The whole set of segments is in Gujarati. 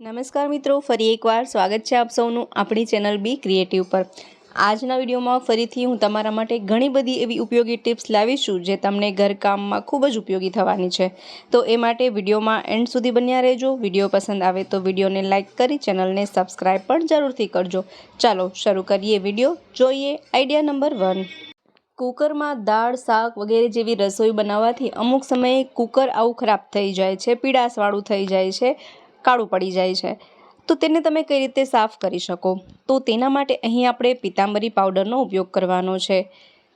નમસ્કાર મિત્રો, ફરી એકવાર સ્વાગત છે આપ સૌનું આપણી ચેનલ બી ક્રિએટિવ પર. આજના વિડીયોમાં ફરીથી હું તમારા માટે ઘણી બધી એવી ઉપયોગી ટિપ્સ લાવીશું જે તમને ઘરકામમાં ખૂબ જ ઉપયોગી થવાની છે. તો એ માટે વિડીયોમાં એન્ડ સુધી બન્યા રહેજો. વીડિયો પસંદ આવે તો વિડીયોને લાઇક કરી ચેનલને સબસ્ક્રાઈબ પણ જરૂરથી કરજો. ચાલો શરૂ કરીએ વીડિયો. જોઈએ આઈડિયા નંબર વન. કુકરમાં દાળ, શાક વગેરે જેવી રસોઈ બનાવવાથી અમુક સમયે કુકર આવું ખરાબ થઈ જાય છે પીડાશવાળું થઈ જાય છે. કાળું પડી જાય છે. તો તેને તમે કઈ રીતે સાફ કરી શકો? તો તેના માટે અહીં આપણે પિતાંબરી પાવડરનો ઉપયોગ કરવાનો છે.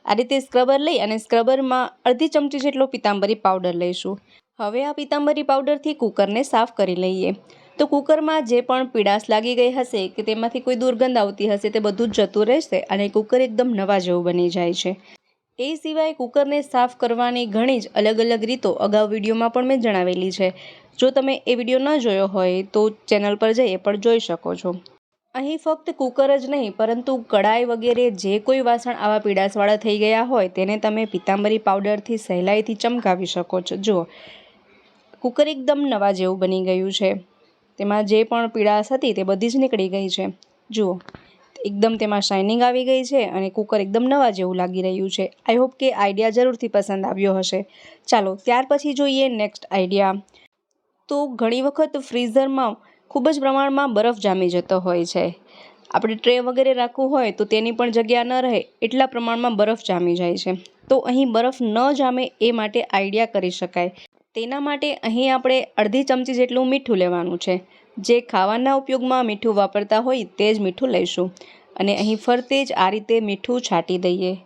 આ રીતે સ્ક્રબર લઈ અને સ્ક્રબરમાં અડધી ચમચી જેટલો પિતાંબરી પાવડર લઈશું. હવે આ પિતાંબરી પાવડરથી કુકરને સાફ કરી લઈએ. તો કુકરમાં જે પણ પીડાશ લાગી ગઈ હશે કે તેમાંથી કોઈ દુર્ગંધ આવતી હશે તે બધું જ જતું રહેશે અને કુકર એકદમ નવા જેવું બની જાય છે. એ સિવાય કુકરને સાફ કરવાની ઘણી જ અલગ અલગ રીતો અગાઉ વિડીયોમાં પણ મેં જણાવેલી છે. જો તમે એ વીડિયો ન જોયો હોય તો ચેનલ પર જઈ પણ જોઈ શકો છો. અહીં ફક્ત કુકર જ નહીં, પરંતુ કડાઈ વગેરે જે કોઈ વાસણ આવા પીડાશવાળા થઈ ગયા હોય તેને તમે પિતાંબરી પાવડરથી સહેલાઈથી ચમકાવી શકો છો. જુઓ, કુકર એકદમ નવા જેવું બની ગયું છે. તેમાં જે પણ પીડાશ હતી તે બધી જ નીકળી ગઈ છે. જુઓ, એકદમ તેમાં શાઇનિંગ આવી ગઈ છે અને કુકર એકદમ નવા જેવું લાગી રહ્યું છે. આઈ હોપ કે આઈડિયા જરૂરથી પસંદ આવ્યો હશે. ચાલો, ત્યાર પછી જોઈએ નેક્સ્ટ આઈડિયા તો ઘણી વખત ફ્રીઝરમાં ખૂબ જ પ્રમાણમાં બરફ જામી જતો હોય છે. આપણે ટ્રે વગેરે રાખવું હોય તો તેની પણ જગ્યા ન રહે એટલા પ્રમાણમાં બરફ જામી જાય છે. તો અહીં બરફ ન જામે એ માટે આઈડિયા કરી શકાય. તેના માટે અહીં આપણે અડધી ચમચી જેટલું મીઠું લેવાનું છે. જે ખાવાના ઉપયોગમાં મીઠું વાપરતા હોય તે જ મીઠું લઈશું. અને અહીં ફરતે જ આ રીતે મીઠું છાંટી દઈએ.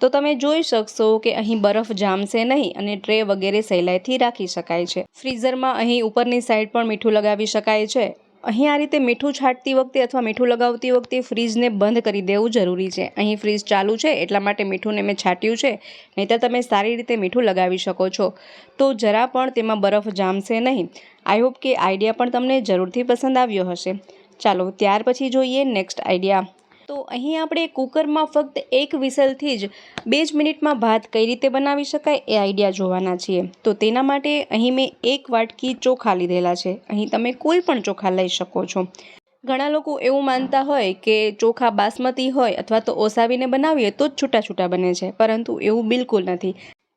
તો તમે જોઈ શકશો કે અહીં બરફ જામશે નહીં અને ટ્રે વગેરે સહેલાઈથી રાખી શકાય છે. ફ્રીઝરમાં અહીં ઉપરની સાઈડ પણ મીઠું લગાવી શકાય છે. અહીં આ રીતે મીઠું છાંટતી વખતે અથવા મીઠું લગાવતી વખતે ફ્રીજને બંધ કરી દેવું જરૂરી છે. અહીં ફ્રીજ ચાલુ છે એટલા માટે મીઠુંને મેં છાંટ્યું છે, નહીંતર તમે સારી રીતે મીઠું લગાવી શકો છો. તો જરા પણ તેમાં બરફ જામશે નહીં. આઈ હોપ કે આઈડિયા પણ તમને જરૂરથી પસંદ આવ્યો હશે. ચાલો, ત્યાર પછી જોઈએ નેક્સ્ટ આઈડિયા. તો અહીં આપણે કુકરમાં ફક્ત એક વિસલથી જ બે જ મિનિટમાં ભાત કઈ રીતે બનાવી શકાય એ આઈડિયા જોવાના છીએ. તો તેના માટે અહીં મેં એક વાટકી ચોખા લીધેલા છે. અહીં તમે કોઈ પણ ચોખા લઈ શકો છો. ઘણા લોકો એવું માનતા હોય કે ચોખા બાસમતી હોય અથવા તો ઓસાવીને બનાવીએ તો જ છૂટા છૂટા બને છે, પરંતુ એવું બિલકુલ નથી.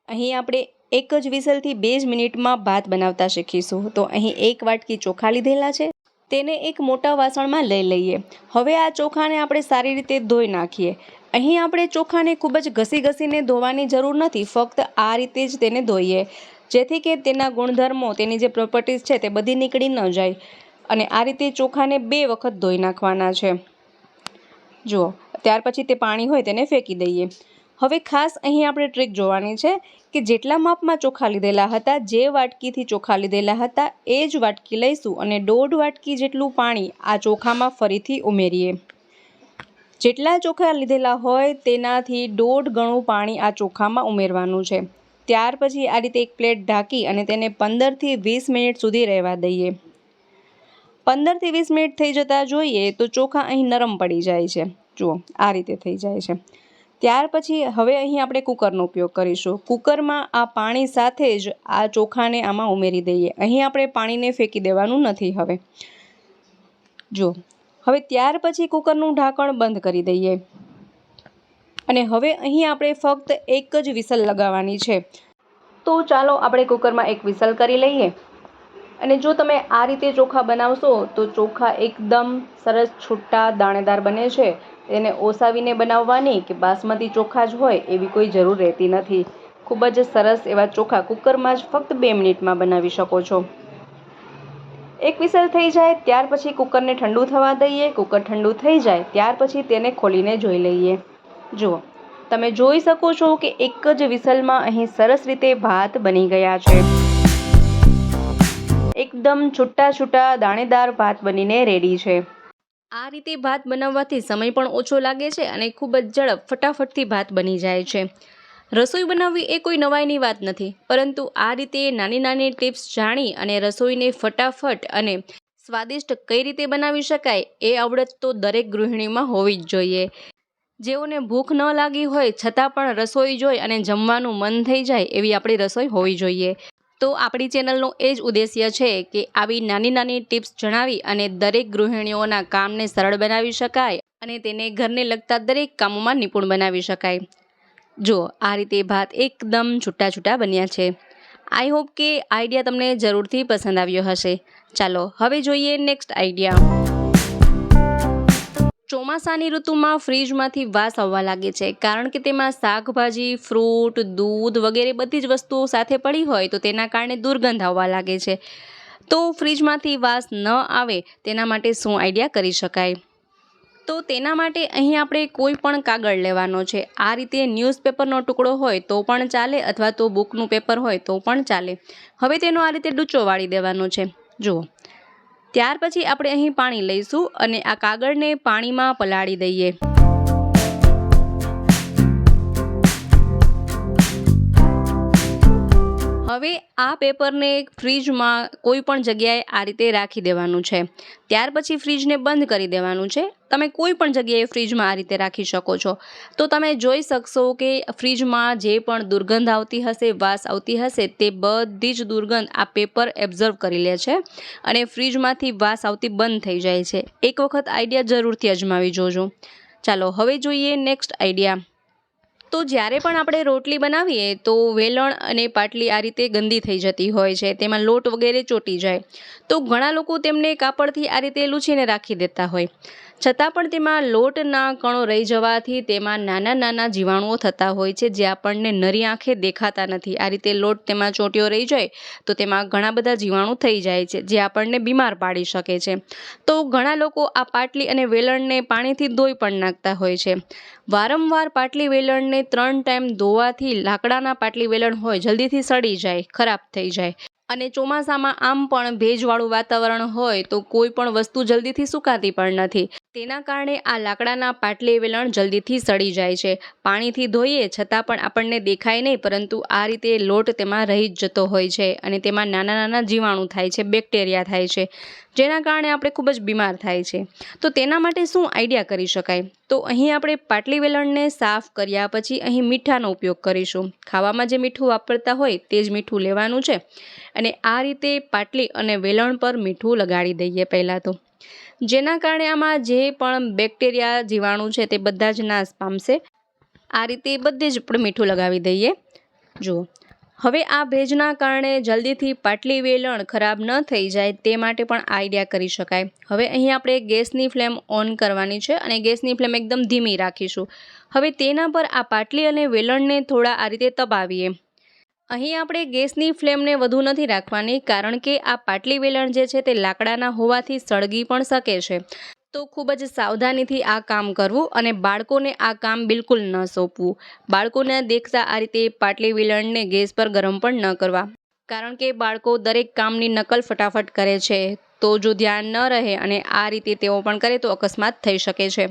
અહીં આપણે એક જ વિસલથી બે જ મિનિટમાં ભાત બનાવતા શીખીશું. તો અહીં એક વાટકી ચોખા લીધેલા છે. તેને એક મોટા વાસણમાં લઈ લઈએ. હવે આ ચોખાને આપણે સારી રીતે ધોઈ નાખીએ. અહીં આપણે ચોખાને ખૂબ જ ઘસી ઘસીને ધોવાની જરૂર નથી, ફક્ત આ રીતે જ તેને ધોઈએ. જેથી કે તેના ગુણધર્મો, તેની જે પ્રોપર્ટીઝ છે તે બધી નીકળી ન જાય. અને આ રીતે ચોખાને બે વખત ધોઈ નાખવાના છે. જુઓ, ત્યાર પછી તે પાણી હોય તેને ફેંકી દઈએ. હવે ખાસ અહીં આપણે ટ્રીક જોવાની છે કે જેટલા માપમાં ચોખા લીધેલા હતા, જે વાટકીથી ચોખા લીધેલા હતા, એ જ વાટકી લઈશું અને દોઢ વાટકી જેટલું પાણી આ ચોખામાં ફરીથી ઉમેરીએ. જેટલા ચોખા લીધેલા હોય તેનાથી દોઢ ગણું પાણી આ ચોખામાં ઉમેરવાનું છે. ત્યાર પછી આ રીતે એક પ્લેટ ઢાંકી અને તેને પંદરથી વીસ મિનિટ સુધી રહેવા દઈએ. પંદરથી વીસ મિનિટ થઈ જતાં જોઈએ તો ચોખા અહીં નરમ પડી જાય છે. જુઓ, આ રીતે થઈ જાય છે. ત્યાર પછી હવે અહીં આપણે કુકરનો ઉપયોગ કરીશું. કુકરમાં આ પાણી સાથે જ આ ચોખાને આમાં ઉમેરી દઈએ. અહીં આપણે પાણીને ફેંકી દેવાનું નથી હવે. જો, હવે ત્યાર પછી કુકરનું ઢાંકણ બંધ કરી દઈએ. અને હવે અહીં આપણે ફક્ત એક જ વિસલ લગાવવાની છે. તો ચાલો આપણે કુકરમાં એક વિસલ કરી લઈએ. અને જો તમે આ રીતે ચોખા બનાવશો, તો ચોખા એકદમ સરસ છૂટા દાણેદાર બને છે. તેને ઓસાવીને બનાવવાની કે બાસમતી ચોખા જ હોય એવી કોઈ જરૂર રહેતી નથી. ખૂબ જ સરસ એવા ચોખા કુકરમાં જ ફક્ત બે મિનિટમાં બનાવી શકો છો. એક વિસલ થઈ જાય ત્યાર પછી કુકરને ઠંડુ થવા દઈએ. કુકર ઠંડુ થઈ જાય ત્યાર પછી તેને ખોલીને જોઈ લઈએ. જુઓ, તમે જોઈ શકો છો કે એક જ વિસલમાં અહીં સરસ રીતે ભાત બની ગયા છે. એકદમ છૂટા છૂટા દાણેદાર ભાત બનીને રેડી છે. આ રીતે ભાત બનાવવાથી સમય પણ ઓછો લાગે છે અને ખૂબ જ ઝડપ ફટાફટથી ભાત બની જાય છે. રસોઈ બનાવવી એ કોઈ નવાઈની વાત નથી, પરંતુ આ રીતે નાની નાની ટિપ્સ જાણી અને રસોઈને ફટાફટ અને સ્વાદિષ્ટ કઈ રીતે બનાવી શકાય એ આવડત તો દરેક ગૃહિણીમાં હોવી જ જોઈએ. જેઓને ભૂખ ન લાગી હોય છતાં પણ રસોઈ જોઈ અને જમવાનું મન થઈ જાય એવી આપણી રસોઈ હોવી જોઈએ. તો આપણી ચેનલનો એ જ ઉદ્દેશ્ય છે કે આવી નાની નાની ટિપ્સ જણાવી અને દરેક ગૃહિણીઓના કામને સરળ બનાવી શકાય અને તેને ઘરને લગતા દરેક કામોમાં નિપુણ બનાવી શકાય. જો, આ રીતે ભાત એકદમ છૂટા છૂટા બન્યા છે. આઈ હોપ કે આઈડિયા તમને જરૂરથી પસંદ આવ્યો હશે. ચાલો, હવે જોઈએ નેક્સ્ટ આઈડિયા ચોમાસાની ઋતુમાં ફ્રીજમાંથી વાસ આવવા લાગે છે, કારણ કે તેમાં શાકભાજી, ફ્રૂટ, દૂધ વગેરે બધી જ વસ્તુઓ સાથે પડી હોય તો તેના કારણે દુર્ગંધ આવવા લાગે છે. તો ફ્રીજમાંથી વાસ ન આવે તેના માટે શું આઈડિયા કરી શકાય? તો તેના માટે અહીં આપણે કોઈ પણ કાગળ લેવાનો છે. આ રીતે ન્યૂઝપેપરનો ટુકડો હોય તો પણ ચાલે અથવા તો બુકનું પેપર હોય તો પણ ચાલે. હવે તેનો આ રીતે ડૂચો વાળી દેવાનો છે. જુઓ. ત્યાર પછી આપણે અહીં પાણી લઈશું અને આ કાગળને પાણીમાં પલાળી દઈએ. હવે આ પેપરને ફ્રીજમાં કોઈ પણ જગ્યાએ આ રીતે રાખી દેવાનું છે. ત્યાર પછી ફ્રીજને બંધ કરી દેવાનું છે. તમે કોઈ પણ જગ્યાએ ફ્રીજમાં આ રીતે રાખી શકો છો. તો તમે જોઈ શકશો કે ફ્રીજમાં જે પણ દુર્ગંધ આવતી હશે, વાસ આવતી હશે, તે બધી જ દુર્ગંધ આ પેપર એબ્ઝર્વ કરી લે છે અને ફ્રીજમાંથી વાસ આવતી બંધ થઈ જાય છે. એક વખત આઈડિયા જરૂરથી અજમાવી જોજો. ચાલો, હવે જોઈએ નેક્સ્ટ આઈડિયા. તો જ્યારે પણ આપણે રોટલી બનાવીએ તો વેલણ અને પાટલી આ રીતે ગંદી થઈ જતી હોય છે, તેમાં લોટ વગેરે ચોટી જાય. તો ઘણા લોકો તેમને કાપડથી આ રીતે લૂછીને રાખી દેતા હોય. છતાં પણ તેમાં લોટના કણો રહી જવાથી તેમાં નાના નાના જીવાણુઓ થતા હોય છે જે આપણને નરી આંખે દેખાતા નથી. આ રીતે લોટ તેમાં ચોંટ્યો રહી જાય તો તેમાં ઘણા બધા જીવાણુ થઈ જાય છે જે આપણને બીમાર પાડી શકે છે. તો ઘણા લોકો આ પાટલી અને વેલણને પાણીથી ધોઈ પણ નાખતા હોય છે. વારંવાર પાટલી વેલણને ત્રણ ટાઈમ ધોવાથી લાકડાના પાટલી વેલણ હોય, જલ્દીથી સડી જાય, ખરાબ થઈ જાય. અને ચોમાસામાં આમ પણ ભેજવાળું વાતાવરણ હોય તો કોઈ પણ વસ્તુ જલ્દીથી સુકાતી પણ નથી. તેના કારણે આ લાકડાના પાટલી વેલણ જલ્દીથી સડી જાય છે. પાણીથી ધોઈએ છતાં પણ આપણને દેખાય નહીં, પરંતુ આ રીતે લોટ તેમાં રહી જ જતો હોય છે અને તેમાં નાના નાના જીવાણુ થાય છે, બેક્ટેરિયા થાય છે. જેના કારણે આપણે ખૂબ જ બીમાર થાય છે. તો તેના માટે શું આઈડિયા કરી શકાય? તો અહીં આપણે પાટલી વેલણને સાફ કર્યા પછી અહીં મીઠાનો ઉપયોગ કરીશું. ખાવામાં જે મીઠું વાપરતા હોય તે જ મીઠું લેવાનું છે. અને આ રીતે પાટલી અને વેલણ પર મીઠું લગાડી દઈએ પહેલાં તો. જેના કારણે આમાં જે પણ બેક્ટેરિયા, જીવાણુ છે તે બધા જ નાશ પામશે. આ રીતે બધે જ આપણે મીઠું લગાવી દઈએ. જુઓ. હવે આ ભેજના કારણે જલ્દીથી પાટલી વેલણ ખરાબ ન થઈ જાય તે માટે પણ આઈડિયા કરી શકાય. હવે અહીં આપણે ગેસની ફ્લેમ ઓન કરવાની છે અને ગેસની ફ્લેમ એકદમ ધીમી રાખીશું. હવે તેના પર આ પાટલી અને વેલણને થોડા આ રીતે તપાવીએ અહીં આપણે ગેસની ફ્લેમને વધુ નથી રાખવાની, કારણ કે આ પાટલી વેલણ જે છે તે લાકડાના હોવાથી સળગી પણ શકે છે. તો ખૂબ જ સાવધાનીથી આ કામ કરવું અને બાળકોને આ કામ બિલકુલ ન સોંપવું. બાળકોને દેખતા આ રીતે પાટલી વિલણને ગેસ પર ગરમ પણ ન કરવા. કારણ કે બાળકો દરેક કામની નકલ ફટાફટ કરે છે. તો જો ધ્યાન ન રહે અને આ રીતે તેઓ પણ કરે તો અકસ્માત થઈ શકે છે.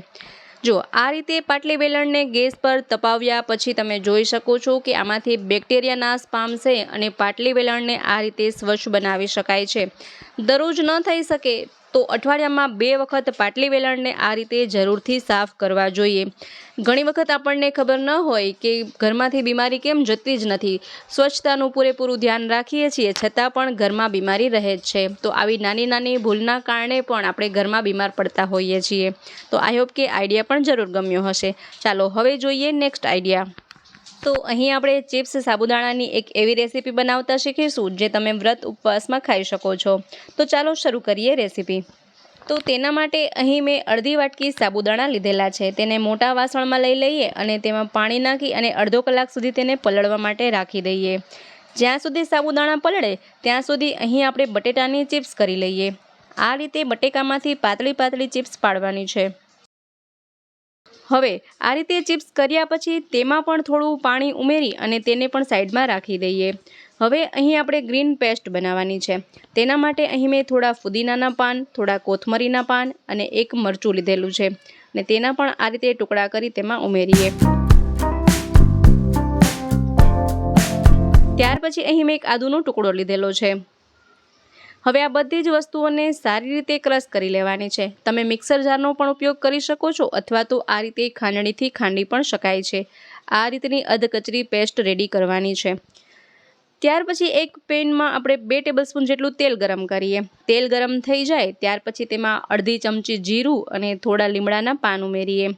જો આ રીતે પાટલી વેલણને ગેસ પર તપાવ્યા પછી તમે જોઈ શકો છો કે આમાંથી બેક્ટેરિયા નાશ પામશે અને પાટલી વેલણને આ રીતે સ્વચ્છ બનાવી શકાય છે. દરરોજ ન થઈ શકે તો અઠવાડિયામાં બે વખત પાટલી વેલણને આ રીતે જરૂરથી સાફ કરવા જોઈએ. ઘણી વખત આપણને ખબર ન હોય કે ઘરમાંથી બીમારી કેમ જતી જ નથી. સ્વચ્છતાનું પૂરેપૂરું ધ્યાન રાખીએ છીએ, છતાં પણ ઘરમાં બીમારી રહે જ છે. તો આવી નાની નાની ભૂલના કારણે પણ આપણે ઘરમાં બીમાર પડતા હોઈએ છીએ. તો આઈ હોપ કે આઈડિયા પણ જરૂર ગમ્યો હશે. ચાલો હવે જોઈએ નેક્સ્ટ આઈડિયા. તો અહીં આપણે ચિપ્સ સાબુદાણાની એક એવી રેસીપી બનાવતા શીખીશું જે તમે વ્રત ઉપવાસમાં ખાઈ શકો છો. તો ચાલો શરૂ કરીએ રેસીપી. તો તેના માટે અહીં મેં અડધી વાટકી સાબુદાણા લીધેલા છે. તેને મોટા વાસણમાં લઈ લઈએ અને તેમાં પાણી નાખી અને અડધો કલાક સુધી તેને પલળવા માટે રાખી દઈએ. જ્યાં સુધી સાબુદાણા પલળે, ત્યાં સુધી અહીં આપણે બટેટાની ચિપ્સ કરી લઈએ. આ રીતે બટેકામાંથી પાતળી પાતળી ચિપ્સ પાડવાની છે. હવે, આ રીતે ચિપ્સ કર્યા પછી તેમાં પણ થોડું પાણી ઉમેરી અને તેને પણ સાઈડમાં રાખી દઈએ. હવે અહીં આપણે ગ્રીન પેસ્ટ બનાવવાની છે. તેના માટે અહીં મેં થોડા ફુદીનાના પાન, થોડા કોથમરીના પાન અને એક મરચું લીધેલું છે. અને તેના પણ આ રીતે ટુકડા કરી તેમાં ઉમેરીએ. ત્યાર પછી અહીં મેં એક આદુનો ટુકડો લીધેલો છે. હવે આ બધી જ વસ્તુઓને સારી રીતે ક્રશ કરી લેવાની છે. તમે મિક્સર જારનો પણ ઉપયોગ કરી શકો છો અથવા તો આ રીતે ખાંડણીથી ખાંડી પણ શકાય છે. આ રીતની અધકચરી પેસ્ટ રેડી કરવાની છે. ત્યાર પછી એક પેનમાં આપણે બે ટેબલસ્પૂન જેટલું તેલ ગરમ કરીએ. તેલ ગરમ થઈ જાય ત્યાર પછી તેમાં અડધી ચમચી જીરું અને થોડા લીમડાના પાન ઉમેરીએ.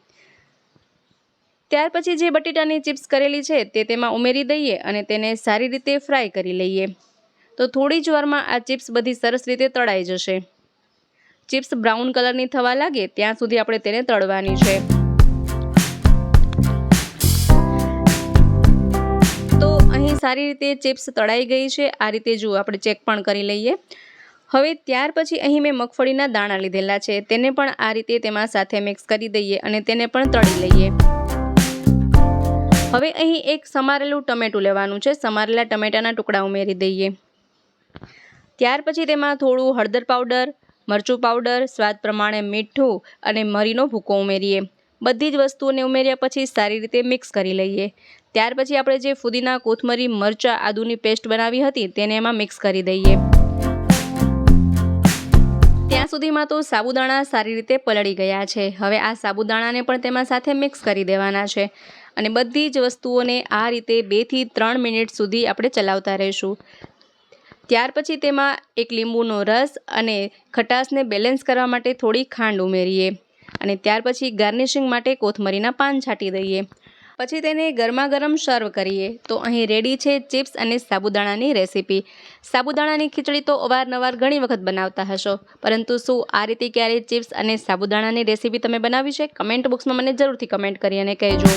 ત્યાર પછી જે બટેટાની ચિપ્સ કરેલી છે તે તેમાં ઉમેરી દઈએ અને તેને સારી રીતે ફ્રાય કરી લઈએ. તો થોડી જ વારમાં આ ચિપ્સ બધી સરસ રીતે તળાઈ જશે. ચિપ્સ બ્રાઉન કલરની થવા લાગે ત્યાં સુધી આપણે તેને તળવાની છે. તો અહીં સારી રીતે ચિપ્સ તળાઈ ગઈ છે. આ રીતે જુઓ, આપણે ચેક પણ કરી લઈએ. હવે ત્યાર પછી અહીં મેં મગફળીના દાણા લીધેલા છે. તેને પણ આ રીતે તેમાં સાથે મિક્સ કરી દઈએ અને તેને પણ તળી લઈએ. હવે અહીં એક સમારેલું ટમેટું લેવાનું છે. સમારેલા ટમેટાના ટુકડા ઉમેરી દઈએ. ત્યાર પછી તેમાં થોડું હળદર પાવડર, મરચું પાવડર, સ્વાદ પ્રમાણે મીઠું અને મરીનો ભૂકો ઉમેરીએ. બધી જ વસ્તુઓને ઉમેર્યા પછી સારી રીતે મિક્સ કરી લઈએ. ત્યાર પછી આપણે જે ફુદીના, કોથમરી, મરચાં આદુની પેસ્ટ બનાવી હતી તેને એમાં મિક્સ કરી દઈએ. ત્યાં સુધીમાં તો સાબુદાણા સારી રીતે પલળી ગયા છે. હવે આ સાબુદાણાને પણ તેમાં સાથે મિક્સ કરી દેવાના છે અને બધી જ વસ્તુઓને આ રીતે બેથી ત્રણ મિનિટ સુધી આપણે ચલાવતા રહીશું. ત્યાર પછી તેમાં એક લીંબુનો રસ અને ખટાશને બેલેન્સ કરવા માટે થોડી ખાંડ ઉમેરીએ અને ત્યાર પછી ગાર્નિશિંગ માટે કોથમરીના પાન છાંટી દઈએ. પછી તેને ગરમા ગરમ સર્વ કરીએ. તો અહીં રેડી છે ચિપ્સ અને સાબુદાણાની રેસીપી સાબુદાણાની ખીચડી તો અવારનવાર ઘણી વખત બનાવતા હશો. પરંતુ શું આ રીતે ક્યારેય ચિપ્સ અને સાબુદાણાની રેસીપી તમે બનાવી છે? કમેન્ટ બોક્સમાં મને જરૂરથી કમેન્ટ કરી અને કહેજો.